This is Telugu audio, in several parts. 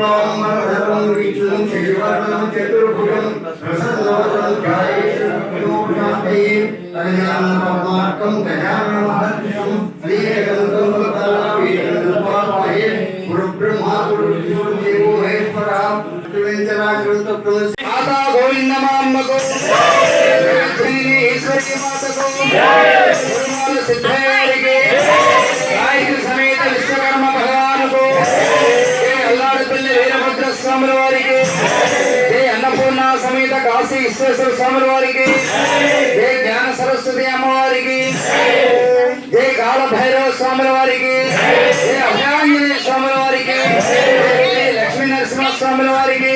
शुक्लाम्बरधरं विष्णुं शिवर्णं चतुर्भुजं प्रसन्नवदनं ध्यायेशुभ्योऽभिनाथये अज्ञानपद्मार्कं गजाननमहर्षिं अनेकं कल्पतलापीठमुपामहे गुरुब्रह्मा गुरुविष्णु देवो महेश्वरः त्रिवेन्द्राकृतप्रदर्श माता गोविन्दमाम्बको ईश्वरी मातको सिद्धायके गायत्री समे స్వాముల వారికి జై అన్నపూర్ణ సమేత కాశీ విశ్వేశ్వర స్వాముల వారికి జై జ్ఞాన సరస్వతి అమ్మవారికి. జై కాల భైరవ స్వాముల వారికి జై అభయాంజనేయ స్వాముల వారికి జై లక్ష్మీ నరసింహ స్వాముల వారికి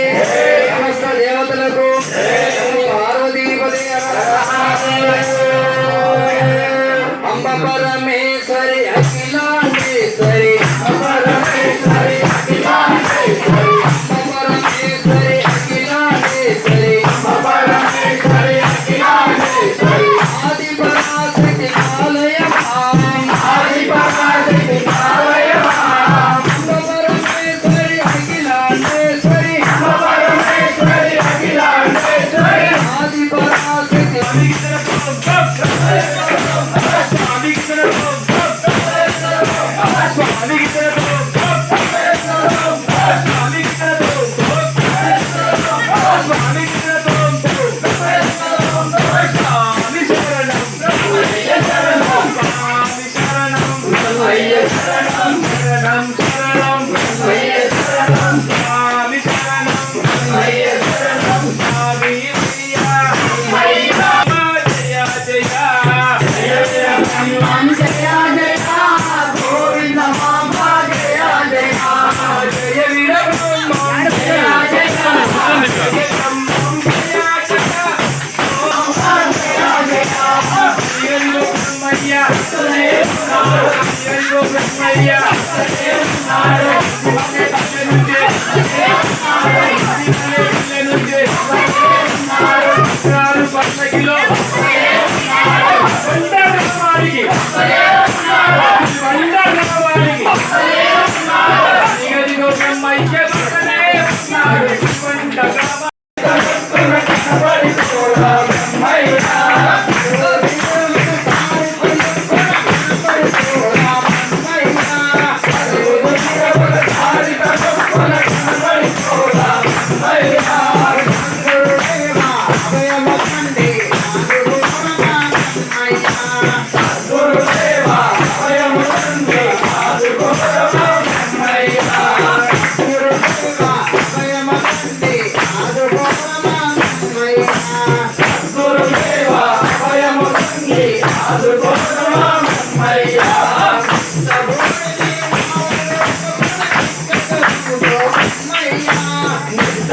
Yes. Yeah.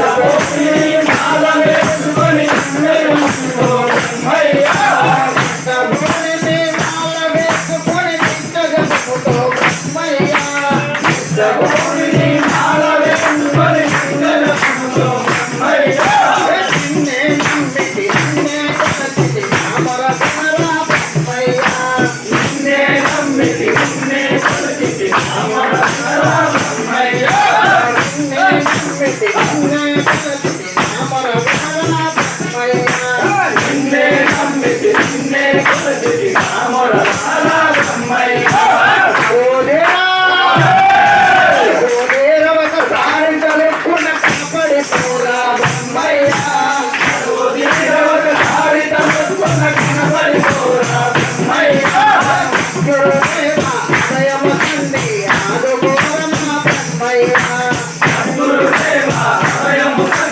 Thank you. 감사합니다.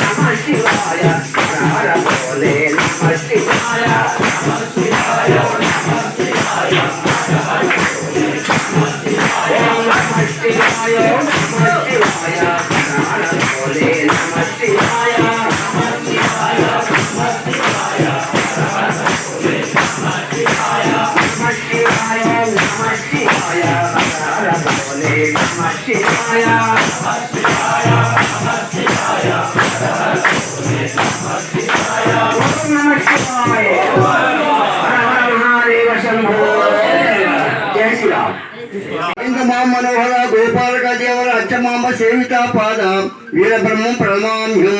మనోహర గోపాలక దేవర అచ్చమాంబ సేవిత పాద వీరబ్రహ్మ ప్రణమామ్యం.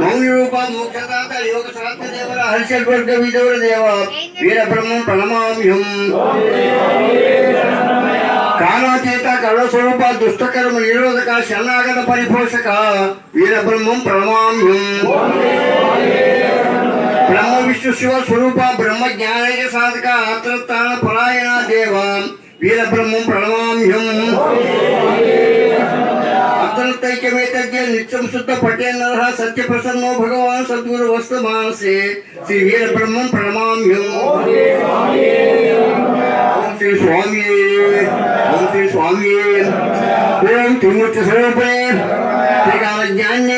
మౌని రూప మోక్షదాత యోగ శాస్త్ర దేవర హర్షవర్గ విదూర దేవ వీరబ్రహ్మం ప్రణమామ్యం. కాలాతీత కళస్వరూప దుష్టకర్మ నిరోధక శరణాగత పరిపోషక వీరబ్రహ్మం ప్రణమామ్యం. ब्रह्म विष्णु शिव स्वरूप ब्रह्म ज्ञान के साथ का आत्रतान परायणा देवा वीर ब्रह्म प्रणवाम्यम अत्रत्यमेतज्ञ नित्यं शुद्ध पटेन्द्रः सत्यप्रसन्नो भगवान् सद्गुरुवस्तमासे श्रीवीरब्रह्मं प्रणमाम्यम् ॐ श्री स्वामी ॐ श्री स्वामी ॐ त्रिमूर्तिस्वरूपे त्रिकालज्ञान्ये